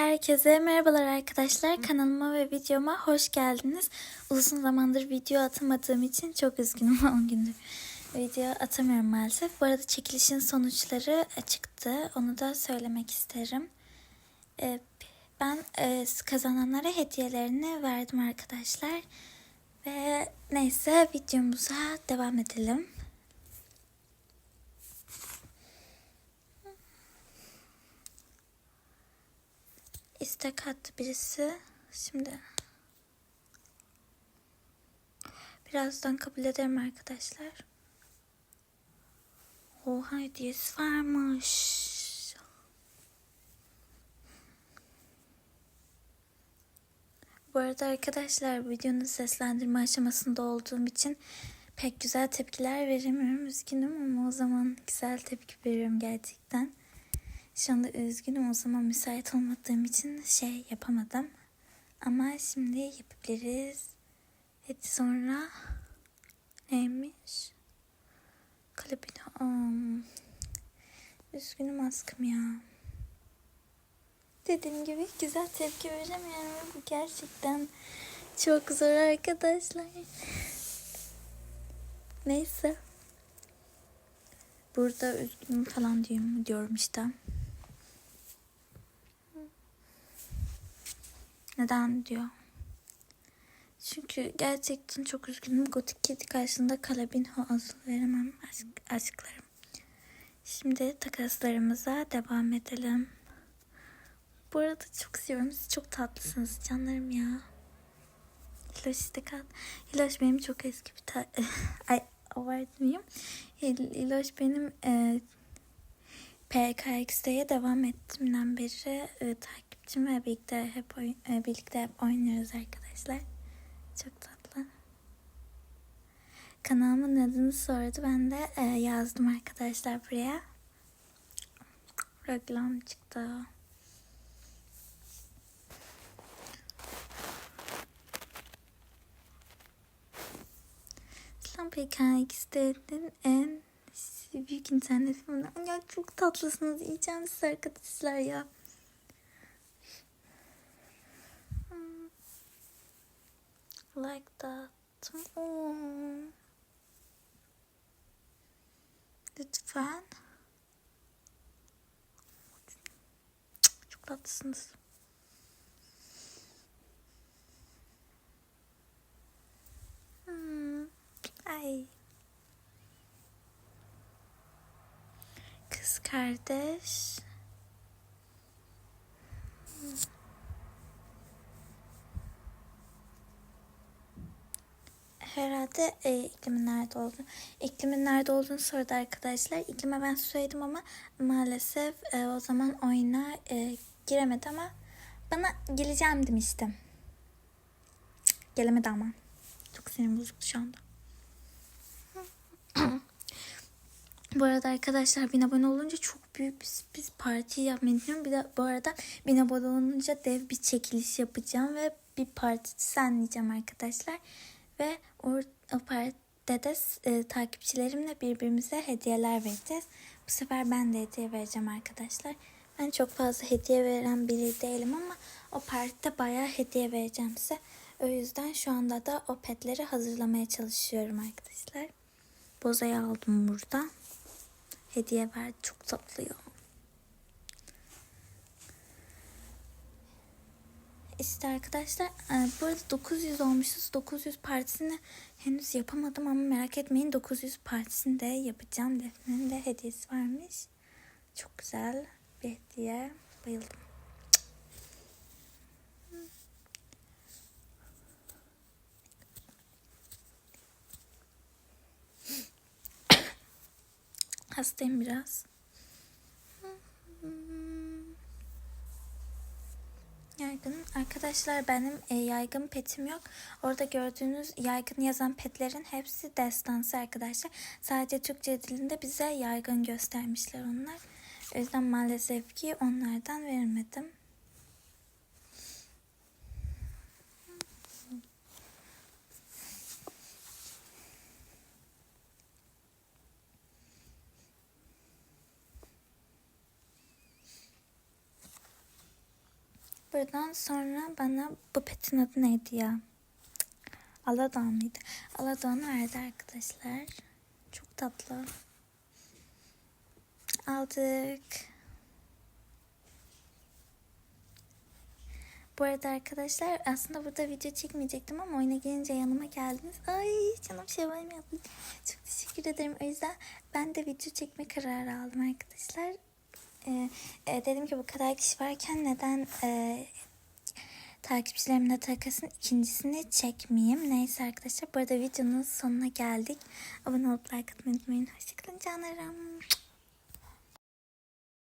Herkese merhabalar arkadaşlar. Kanalıma ve videoma hoş geldiniz. Uzun zamandır video atamadığım için çok üzgünüm. 10 gündür video atamıyorum maalesef. Bu arada çekilişin sonuçları çıktı. Onu da söylemek isterim. Ee, Ben e, kazananlara hediyelerini verdim arkadaşlar. Ve neyse videomuza devam edelim. İstek attı birisi. Şimdi birazdan kabul ederim arkadaşlar. Oha hediyesi varmış. Bu arada arkadaşlar videonun seslendirme aşamasında olduğum için pek güzel tepkiler veremiyorum. Üzgünüm ama o zaman güzel tepki veriyorum gerçekten. Şu anda üzgünüm o zaman müsait olmadığım için şey yapamadım. Ama şimdi yapabiliriz. Hadi sonra neymiş? Kalabini um, üzgünüm askım ya. Dediğim gibi güzel tepki veremiyorum. Bu gerçekten çok zor arkadaşlar. Neyse. Burada üzgünüm falan diyorum, diyorum işte. Neden diyor. Çünkü gerçekten çok üzgünüm. Gotik kedi karşısında kalabinho azıl veremem aşk, aşklarım. Şimdi takaslarımıza devam edelim. Bu arada çok seviyorum. Siz çok tatlısınız canlarım ya. Hiloş işte kal. Hiloş benim çok eski bir ta... Ay abartmayayım. Hiloş benim e, PKX'de devam ettiğimden beri e, takipçim ve birlikte hep oy, e, birlikte hep oynuyoruz arkadaşlar. Çok tatlı. Kanalımın adını sordu. Ben de e, yazdım arkadaşlar buraya. Reklam çıktı. Sen PKX'de'nin en büyük internet filmi. Ya çok tatlısınız. İyicen siz arkadaşlar ya. Hmm. Like that. Oh. Lütfen. Çok tatlısınız. Hmm. Ay. Kız kardeş. Herhalde e, iklimin nerede olduğunu. İklimin nerede olduğunu sordu arkadaşlar. İklime ben söyledim ama maalesef e, o zaman oyuna e, giremedi ama bana geleceğim demiştim. Cık, Gelemedi ama. Çok sinirim bozuktu şu anda. Bu arada arkadaşlar bin abone olunca çok büyük bir sürpriz parti yapmayı düşünüyorum. Bir de bu arada bin abone olunca dev bir çekiliş yapacağım ve bir parti düzenleyeceğim arkadaşlar. Ve o, o partide de e, takipçilerimle birbirimize hediyeler vereceğiz. Bu sefer ben de hediye vereceğim arkadaşlar. Ben çok fazla hediye veren biri değilim ama o partide bayağı hediye vereceğim size. O yüzden şu anda da o petleri hazırlamaya çalışıyorum arkadaşlar. Bozayı aldım burada. Hediye verdi. Çok tatlı ya. İşte arkadaşlar e, bu arada 900 olmuşuz. 900 partisini henüz yapamadım ama merak etmeyin 900 partisini de yapacağım. Defne'nin de hediyesi varmış. Çok güzel bir hediye. Bayıldım. Hastayım biraz. Yaygın. Arkadaşlar benim e, yaygın petim yok. Orada gördüğünüz yaygın yazan petlerin hepsi destansı arkadaşlar. Sadece Türkçe dilinde bize yaygın göstermişler onlar. O yüzden maalesef ki onlardan vermedim. Buradan sonra bana bu petin adı neydi ya? Aladoğan mıydı? Aladoğan verdi arkadaşlar. Çok tatlı. Aldık. Bu arada arkadaşlar aslında burada video çekmeyecektim ama oyuna gelince yanıma geldiniz. Ay canım şevvalem yapmış. Çok teşekkür ederim. O yüzden ben de video çekme kararı aldım arkadaşlar. Ee, e, dedim ki bu kadar kişi varken neden e, takipçilerimle takasın ikincisini çekmeyeyim. Neyse arkadaşlar bu arada videonun sonuna geldik. Abone olup like atmayı unutmayın. Hoşçakalın canlarım.